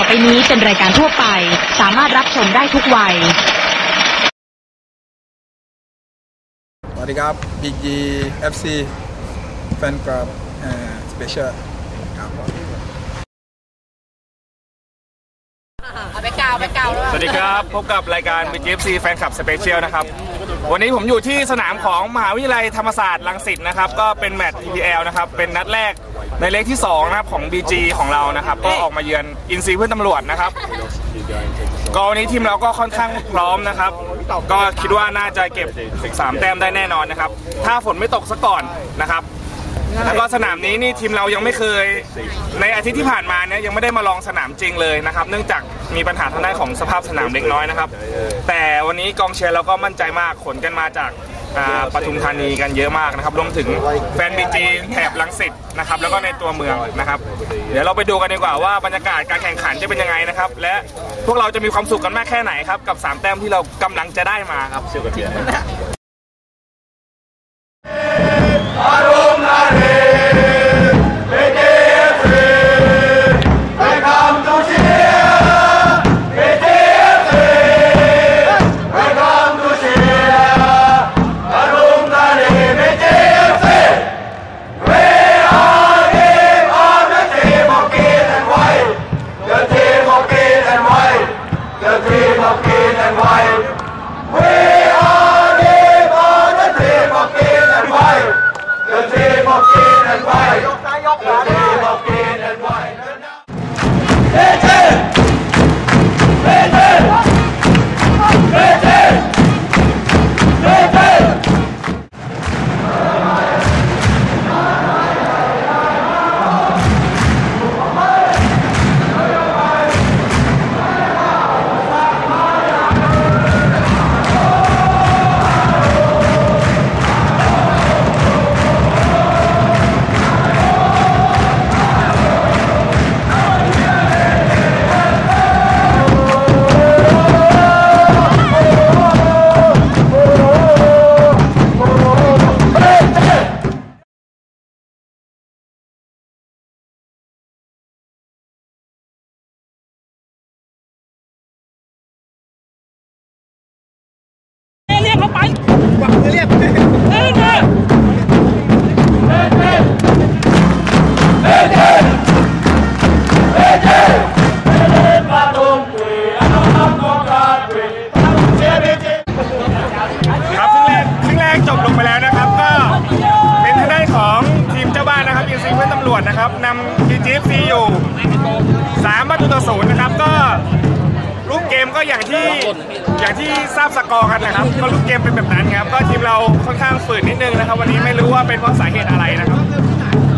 ต่อไปนี้เป็นรายการทั่วไป สามารถรับชมได้ทุกวัย สวัสดีครับ BG FC แฟนคลับสเปเชียลครับเอาไปกาวไปกาวแล้ว สวัสดีครับ พบกับรายการ BGFC แฟนคลับสเปเชียลนะครับ วันนี้ผมอยู่ที่สนามของมหาวิทยาลัยธรรมศาสตร์ลังสิตนะครับ ก็เป็นแมตช์ EPL นะครับ เป็นนัดแรกในเลขที่2นะครับของ BG ของเรานะครับ ก็ออกมาเยือนอินซีเพื่อนตำรวจนะครับ ก็วันนี้ทีมเราก็ค่อนข้างพร้อมนะครับ ก็คิดว่าน่าจะเก็บ 3 แต้มได้แน่นอนนะครับ ถ้าฝนไม่ตกซะก่อนนะครับ แล้วก็สนามนี้นี่ทีมเรายังไม่เคย ในอาทิตย์ที่ผ่านมาเนี่ยยังไม่ได้มาลองสนามจริงเลยนะครับ เนื่องจากมีปัญหาทางด้านของสภาพสนามเล็กน้อยนะครับ แต่วันนี้กองเชียร์เราก็มั่นใจมากขนกันมาจากอ่าปทุมธานีกันเยอะมากนะครับรวมถึงแฟนบีจีแถบลังสิตนะครับแล้วก็ในตัวเมืองนะครับ เดี๋ยวเราไปดูกันดีกว่าว่าบรรยากาศการแข่งขันจะเป็นยังไงนะครับ และพวกเราจะมีความสุขกันมากแค่ไหนครับกับสามแต้มที่เรากำลังจะได้มาครับ ครับครึ่งแรกครึ่งแรกจบลงไปแล้วนะครับ ก็เป็นทางด้านของทีมเจ้าบ้านนะครับอินซีเพื่อนตำรวจนะครับนำดีจีซีอยู่3ประตูต่อศูนย์นะ ก็รูปเกมก็อย่างที่อย่างที่ทราบสกอร์กันนะครับ ก็รูปเกมเป็นแบบนั้นครับก็ทีมเราค่อนข้างฝืนนิดนึงนะครับ วันนี้ไม่รู้ว่าเป็นเพราะสาเหตุอะไรนะครับ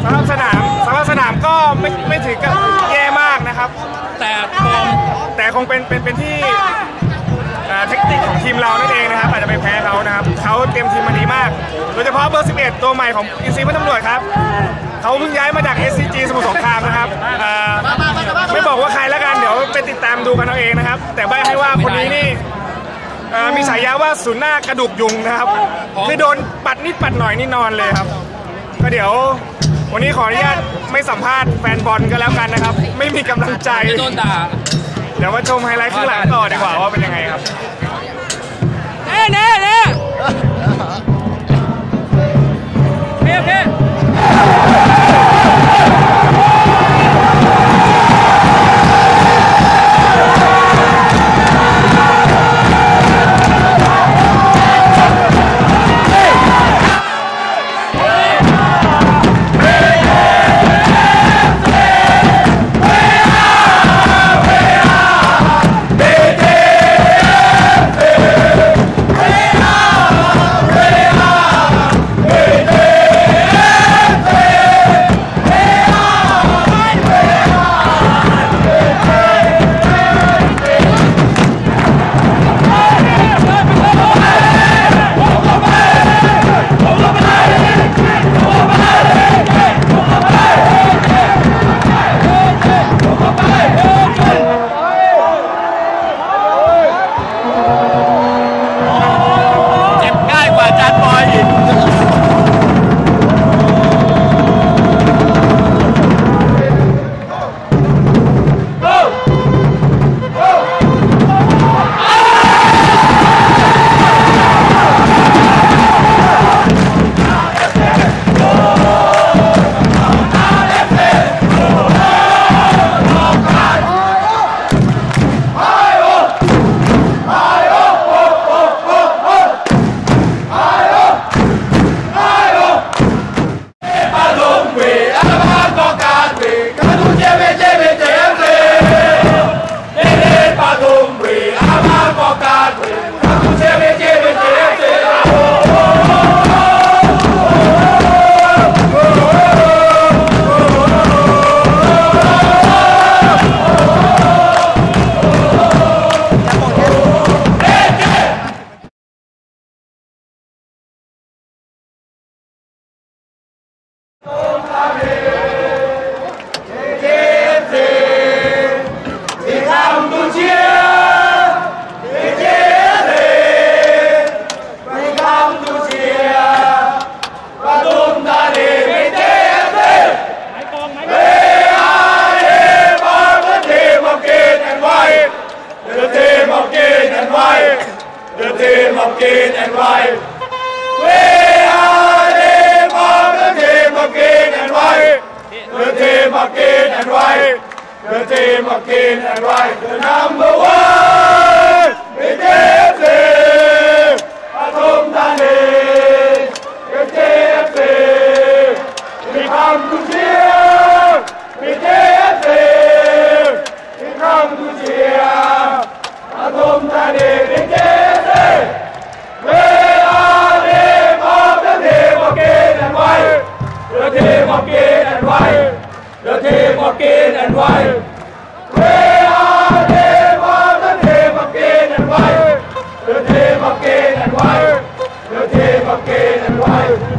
สำหรับสนามสำหรับสนามก็ไม่ไม่ถือกับแย่มากนะครับ แต่คงแต่คงเป็นเป็นเป็นที่อ่าเทคนิคของทีมเรานั่นเองนะครับอาจจะไปแพ้เขานะครับเขาเตรียมทีมมาดีมากโดยเฉพาะเบอร์ 11 ตัวใหม่ของอินซีเพื่อนตำรวจครับเขาเพิ่งย้ายมาจาก SCG สมุทรสงคราม ติดตามดูกันเอาเองนะครับ แต่ใบให้ว่าคนนี้นี่อ่ามีฉายาว่าศูนย์หน้ากระดูกยุงนะครับ คือโดนปัดนิดปัดหน่อยนี่นอนเลยครับ ก็เดี๋ยว วันนี้ขออนุญาตไม่สัมภาษณ์แฟนบอลก็แล้วกันนะครับ ไม่มีกำลังใจโดนด่าเดี๋ยวมาชมไฮไลท์ข้างหลังต่อดีกว่าว่าเป็นยังไงครับ เน่เน่เน่โอเคโอเค The team of King and Right, the number one! It is! Atom Dani! It is it! We come to cheer! It is it! We come to cheer! Atom Dani! It is! We are the team of King and Right! The team of King and Right! the Deva Cain and wife. Where are Deva, the of Cain and wife? The Deva Cain and wife. The Deva Cain and wife.